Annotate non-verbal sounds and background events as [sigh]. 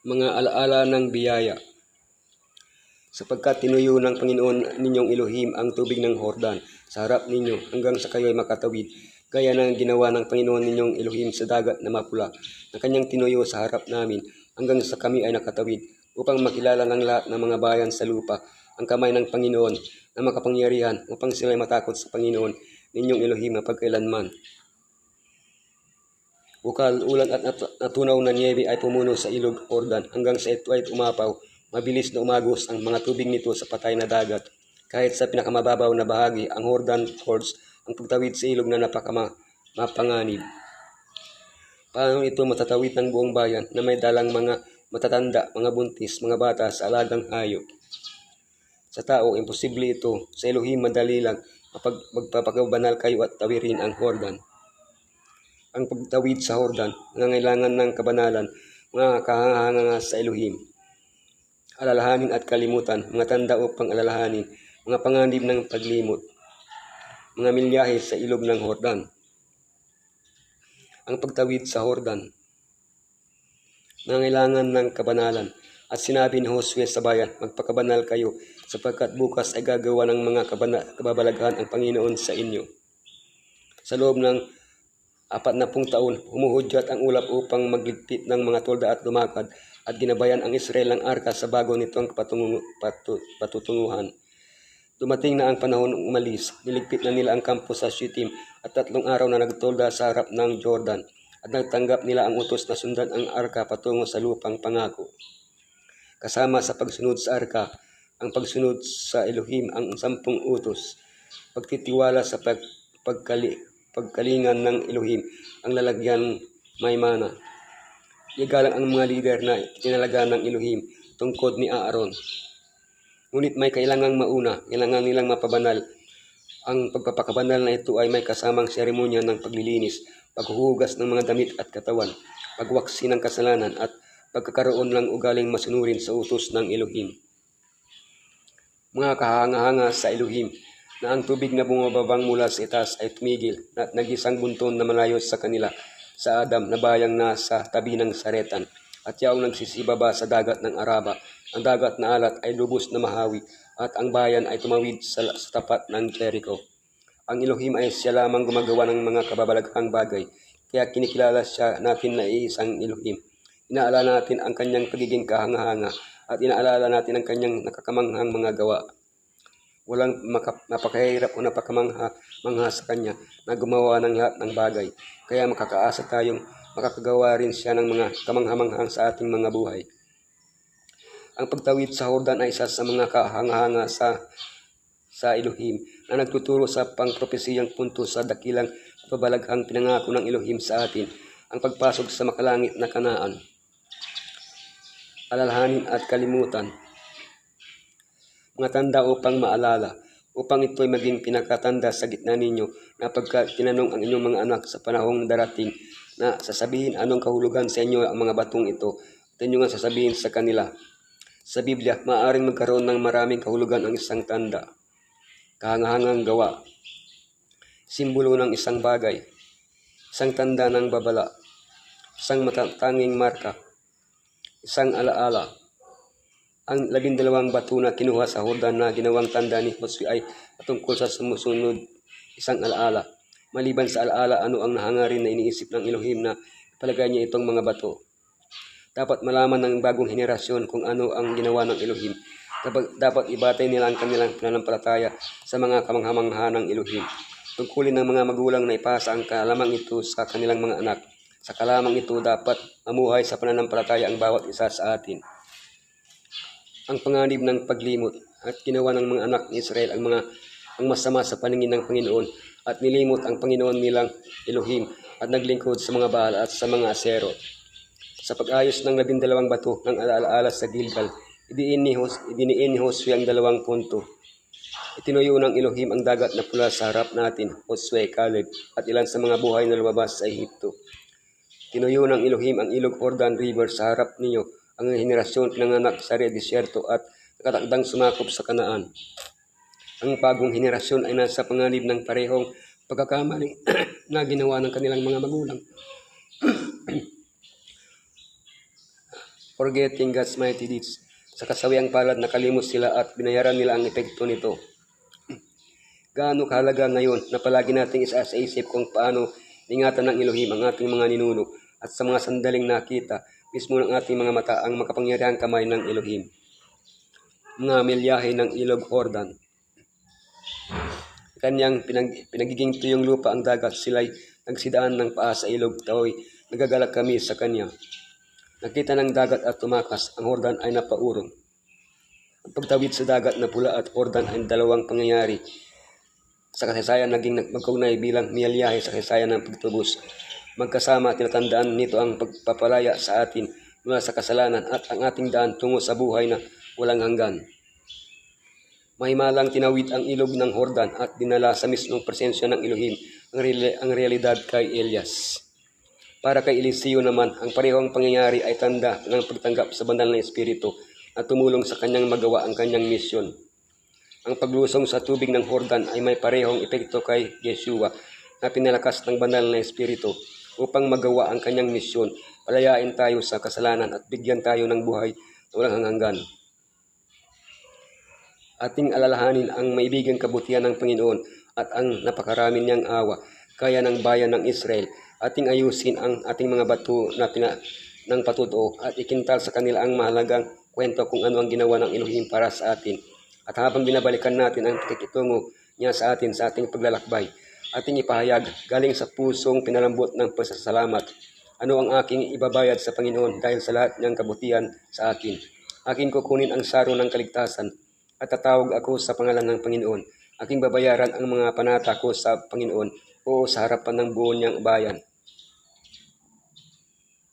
mga alaala ng biyaya. Sapagkat tinuyo ng Panginoon ninyong Elohim ang tubig ng Hordan sa harap ninyo hanggang sa kayo'y makatawid, gaya ng ginawa ng Panginoon ninyong Elohim sa dagat na mapula, na kanyang tinuyo sa harap namin hanggang sa kami ay nakatawid, upang makilala ng lahat ng mga bayan sa lupa ang kamay ng Panginoon na makapangyarihan upang sila'y matakot sa Panginoon ninyong Elohim na pagkailanman. Bukal, ulan at nat- natunaw na niebe ay pumuno sa ilog Ordan hanggang sa ito ay umapaw. Mabilis na umagos ang mga tubig nito sa patay na dagat. Kahit sa pinakamababaw na bahagi, ang Hordan Fords, ang pagtawid sa ilog na napakama mapanganib. Paano ito matatawid ng buong bayan na may dalang mga matatanda, mga buntis, mga bata sa alagang hayop? Sa tao, imposible ito. Sa Elohim, madali lang. Kapag magpapakabanal kayo at tawirin ang Hordan ang pagtawid sa Hordan, nangangailangan ng kabanalan, mga kahanganga sa Elohim. Alalahanin at kalimutan, mga tanda upang alalahanin, mga panganib ng paglimot, mga milyahe sa ilog ng Hordan. Ang pagtawid sa Hordan, nangangailangan ng kabanalan, at sinabi ni Josue sa bayan, magpakabanal kayo, sapagkat bukas ay gagawa ng mga kababalaghan ang Panginoon sa inyo. Sa loob ng apat na pung taon, humuhudyat ang ulap upang magligpit ng mga tolda at lumakad at ginabayan ang Israel ng arka sa bago nitong patungu, patu, patutunguhan. Dumating na ang panahon ng umalis, niligpit na nila ang kampo sa Shittim at tatlong araw na nagtolda sa harap ng Jordan at nagtanggap nila ang utos na sundan ang arka patungo sa lupang pangako. Kasama sa pagsunod sa arka, ang pagsunod sa Elohim ang sampung utos, pagtitiwala sa pag, pagkali, pagkalingan ng Elohim, ang lalagyan may mana. Igalang ang mga lider na tinalaga ng Elohim, tungkod ni Aaron. Ngunit may kailangang mauna, kailangan nilang mapabanal. Ang pagpapakabanal na ito ay may kasamang seremonya ng paglilinis, paghuhugas ng mga damit at katawan, pagwaksi ng kasalanan at pagkakaroon ng ugaling masunurin sa utos ng Elohim. Mga kahanga-hanga sa Elohim, na ang tubig na bumababang mula sa itaas ay tumigil at nagisang bunton na malayo sa kanila sa Adam na bayang nasa tabi ng saretan at yaong nagsisibaba sa dagat ng Araba. Ang dagat na alat ay lubos na mahawi at ang bayan ay tumawid sa, sa tapat ng Jericho. Ang Elohim ay siya lamang gumagawa ng mga kababalaghang bagay, kaya kinikilala siya natin na iisang Elohim. Inaalala natin ang kanyang pagiging kahanga-hanga at inaalala natin ang kanyang nakakamanghang mga gawa. Walang maka, napakahirap o napakamangha mangha sa kanya na gumawa ng lahat ng bagay. Kaya makakaasa tayong makakagawa rin siya ng mga kamanghamanghang sa ating mga buhay. Ang pagtawid sa Hordan ay isa sa mga kahanga-hanga sa sa Elohim na nagtuturo sa pangpropesiyang punto sa dakilang pabalaghang pinangako ng Elohim sa atin, ang pagpasok sa makalangit na kanaan. Alalahanin at kalimutan, mga tanda upang maalala, upang ito'y maging pinakatanda sa gitna ninyo na pagka tinanong ang inyong mga anak sa panahong darating na sasabihin anong kahulugan sa inyo ang mga batong ito, at inyo sasabihin sa kanila. Sa Biblia, maaaring magkaroon ng maraming kahulugan ang isang tanda. Kahangahangang gawa. Simbolo ng isang bagay. Isang tanda ng babala. Isang matatanging marka. Isang alaala ang labindalawang bato na kinuha sa Hordan na ginawang tanda ni Josue ay patungkol sa sumusunod isang alaala. Maliban sa alaala, ano ang nahangarin na iniisip ng Elohim na palagay niya itong mga bato. Dapat malaman ng bagong henerasyon kung ano ang ginawa ng Elohim. Dapat, dapat ibatay nila ang kanilang pananampalataya sa mga kamanghamangha ng Elohim. Tungkulin ng mga magulang na ipasa ang kalamang ito sa kanilang mga anak. Sa kalamang ito dapat mamuhay sa pananampalataya ang bawat isa sa atin ang panganib ng paglimot at ginawa ng mga anak ni Israel ang mga ang masama sa paningin ng Panginoon at nilimot ang Panginoon nilang Elohim at naglingkod sa mga Baal at sa mga Asero. Sa pag-ayos ng labindalawang bato ng alaala sa Gilgal, idiin ni, Hos, idiniin ni Josue ang dalawang punto. Itinuyo ng Elohim ang dagat na pula sa harap natin, Josue, Caleb, at ilan sa mga buhay na lumabas sa Ehipto. Tinuyo ng Elohim ang ilog Jordan River sa harap ninyo ang henerasyon pinanganak sa Desierto at nakatakdang sumakop sa kanaan. Ang bagong henerasyon ay nasa panganib ng parehong pagkakamali [clears throat] na ginawa ng kanilang mga magulang. [clears throat] forgetting God's mighty deeds. Sa kasawiang palad nakalimos sila at binayaran nila ang epekto nito. [clears throat] Gaano kahalaga ngayon na palagi nating isa sa isip kung paano ingatan ng Elohim ang ating mga ninuno at sa mga sandaling nakita mismo ng ating mga mata ang makapangyarihang kamay ng Elohim. Mga milyahe ng ilog Jordan. Kanyang pinag, pinagiging tuyong lupa ang dagat, sila'y nagsidaan ng paa sa ilog, tao'y nagagalak kami sa kanya. Nakita ng dagat at tumakas, ang Jordan ay napaurong. Ang pagtawid sa dagat na pula at Jordan ay dalawang pangyayari sa kasaysayan naging magkaunay bilang miyalyahe sa kasaysayan ng pagtubos. Magkasama tinatandaan nito ang pagpapalaya sa atin mula sa kasalanan at ang ating daan tungo sa buhay na walang hanggan. Mahimalang tinawid ang ilog ng Jordan at dinala sa mismong presensya ng Elohim ang, reali- ang realidad kay Elias. Para kay Eliseo naman, ang parehong pangyayari ay tanda ng pagtanggap sa banal na Espiritu at tumulong sa kanyang magawa ang kanyang misyon. Ang paglusong sa tubig ng Jordan ay may parehong epekto kay Yeshua na pinalakas ng banal na Espiritu upang magawa ang kanyang misyon, palayain tayo sa kasalanan at bigyan tayo ng buhay na walang hanggan. Ating alalahanin ang maibigang kabutihan ng Panginoon at ang napakarami niyang awa, kaya ng bayan ng Israel. Ating ayusin ang ating mga bato na pina, ng patutuo at ikintal sa kanila ang mahalagang kwento kung ano ang ginawa ng Elohim para sa atin. At habang binabalikan natin ang pakikitungo niya sa atin sa ating paglalakbay, ating ipahayag galing sa pusong pinalambot ng pasasalamat. Ano ang aking ibabayad sa Panginoon dahil sa lahat niyang kabutihan sa akin? Akin kukunin ang saro ng kaligtasan at tatawag ako sa pangalan ng Panginoon. Aking babayaran ang mga panata ko sa Panginoon o sa harapan ng buo niyang bayan.